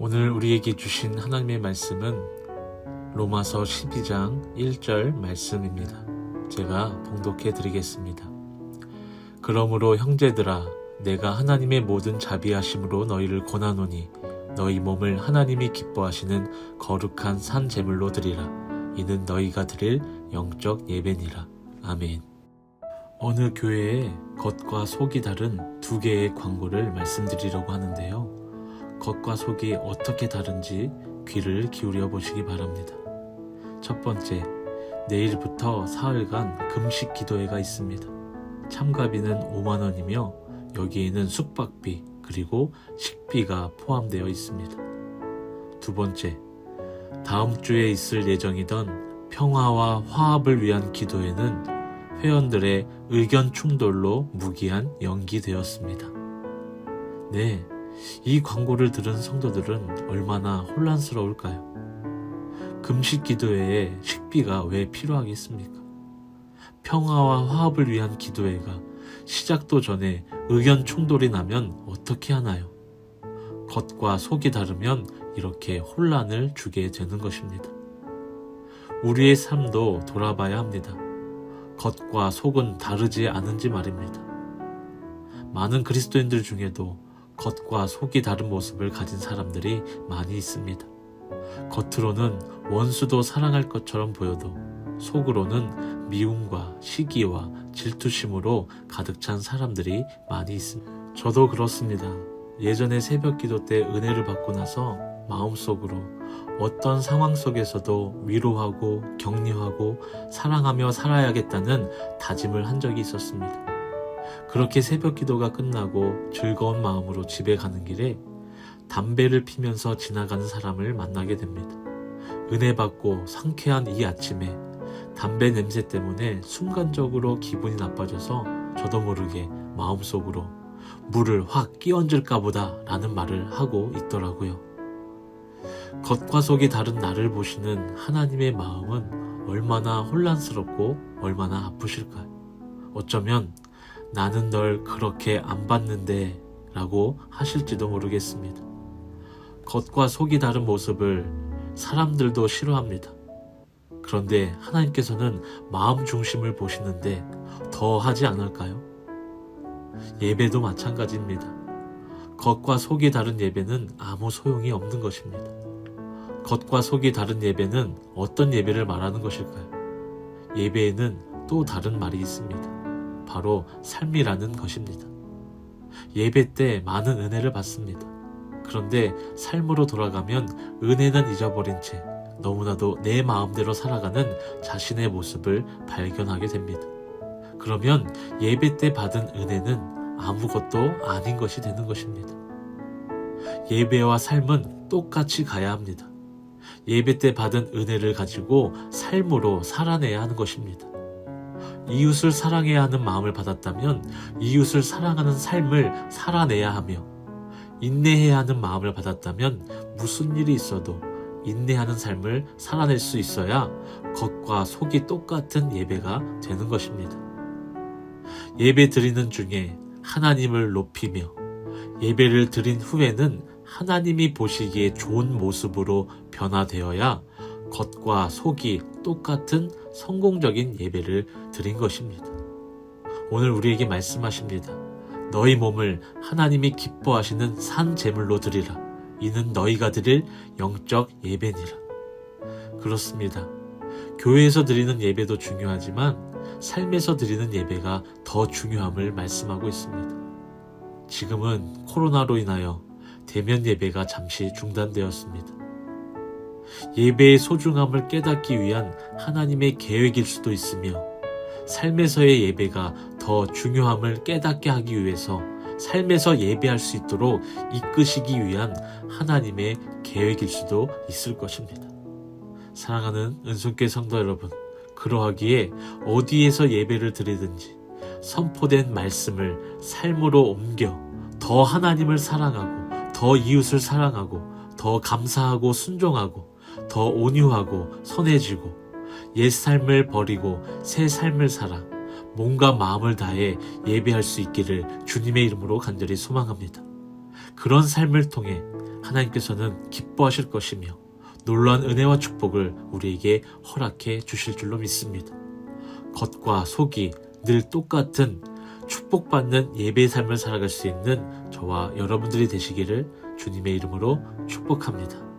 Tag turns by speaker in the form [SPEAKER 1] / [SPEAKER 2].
[SPEAKER 1] 우리에게 주신 하나님의 말씀은 로마서 12장 1절 말씀입니다. 제가 봉독해 드리겠습니다. 그러므로 형제들아 내가 하나님의 모든 자비하심으로 너희를 권하노니 너희 몸을 하나님이 기뻐하시는 거룩한 산 제물로 드리라 이는 너희가 드릴 영적 예배니라 아멘. 어느 교회에 겉과 속이 다른 두 개의 광고를 말씀드리려고 하는데요. 겉과 속이 어떻게 다른지 귀를 기울여 보시기 바랍니다. 첫 번째, 내일부터 사흘간 금식 기도회가 있습니다. 참가비는 5만원이며 여기에는 숙박비 그리고 식비가 포함되어 있습니다. 두 번째, 다음 주에 있을 예정이던 평화와 화합을 위한 기도회는 회원들의 의견 충돌로 무기한 연기되었습니다. 네, 이 광고를 들은 성도들은 얼마나 혼란스러울까요? 금식 기도회에 식비가 왜 필요하겠습니까? 평화와 화합을 위한 기도회가 시작도 전에 의견 충돌이 나면 어떻게 하나요? 겉과 속이 다르면 이렇게 혼란을 주게 되는 것입니다. 우리의 삶도 돌아봐야 합니다. 겉과 속은 다르지 않은지 말입니다. 많은 그리스도인들 중에도 겉과 속이 다른 모습을 가진 사람들이 많이 있습니다. 겉으로는 원수도 사랑할 것처럼 보여도 속으로는 미움과 시기와 질투심으로 가득 찬 사람들이 많이 있습니다. 저도 그렇습니다. 예전에 새벽 기도 때 은혜를 받고 나서 마음속으로 어떤 상황 속에서도 위로하고 격려하고 사랑하며 살아야겠다는 다짐을 한 적이 있었습니다. 그렇게 새벽 기도가 끝나고 즐거운 마음으로 집에 가는 길에 담배를 피면서 지나가는 사람을 만나게 됩니다. 은혜 받고 상쾌한 이 아침에 담배 냄새 때문에 순간적으로 기분이 나빠져서 저도 모르게 마음속으로 물을 확 끼얹을까 보다 라는 말을 하고 있더라고요. 겉과 속이 다른 나를 보시는 하나님의 마음은 얼마나 혼란스럽고 얼마나 아프실까요? 어쩌면 나는 널 그렇게 안 봤는데 라고 하실지도 모르겠습니다. 겉과 속이 다른 모습을 사람들도 싫어합니다. 그런데 하나님께서는 마음 중심을 보시는데 더 하지 않을까요? 예배도 마찬가지입니다. 겉과 속이 다른 예배는 아무 소용이 없는 것입니다. 겉과 속이 다른 예배는 어떤 예배를 말하는 것일까요? 예배에는 또 다른 말이 있습니다. 바로 삶이라는 것입니다. 예배 때 많은 은혜를 받습니다. 그런데 삶으로 돌아가면 은혜는 잊어버린 채 너무나도 내 마음대로 살아가는 자신의 모습을 발견하게 됩니다. 그러면 예배 때 받은 은혜는 아무것도 아닌 것이 되는 것입니다. 예배와 삶은 똑같이 가야 합니다. 예배 때 받은 은혜를 가지고 삶으로 살아내야 하는 것입니다. 이웃을 사랑해야 하는 마음을 받았다면 이웃을 사랑하는 삶을 살아내야 하며 인내해야 하는 마음을 받았다면 무슨 일이 있어도 인내하는 삶을 살아낼 수 있어야 겉과 속이 똑같은 예배가 되는 것입니다. 예배 드리는 중에 하나님을 높이며 예배를 드린 후에는 하나님이 보시기에 좋은 모습으로 변화되어야 겉과 속이 똑같은 성공적인 예배를 드린 것입니다. 오늘 우리에게 말씀하십니다. 너희 몸을 하나님이 기뻐하시는 산 제물로 드리라. 이는 너희가 드릴 영적 예배니라. 그렇습니다. 교회에서 드리는 예배도 중요하지만 삶에서 드리는 예배가 더 중요함을 말씀하고 있습니다. 지금은 코로나로 인하여 대면 예배가 잠시 중단되었습니다. 예배의 소중함을 깨닫기 위한 하나님의 계획일 수도 있으며 삶에서의 예배가 더 중요함을 깨닫게 하기 위해서 삶에서 예배할 수 있도록 이끄시기 위한 하나님의 계획일 수도 있을 것입니다. 사랑하는 은손교 성도 여러분, 그러하기에 어디에서 예배를 드리든지 선포된 말씀을 삶으로 옮겨 더 하나님을 사랑하고 더 이웃을 사랑하고 더 감사하고 순종하고 더 온유하고 선해지고 옛 삶을 버리고 새 삶을 살아 몸과 마음을 다해 예배할 수 있기를 주님의 이름으로 간절히 소망합니다. 그런 삶을 통해 하나님께서는 기뻐하실 것이며 놀라운 은혜와 축복을 우리에게 허락해 주실 줄로 믿습니다. 겉과 속이 늘 똑같은 축복받는 예배의 삶을 살아갈 수 있는 저와 여러분들이 되시기를 주님의 이름으로 축복합니다.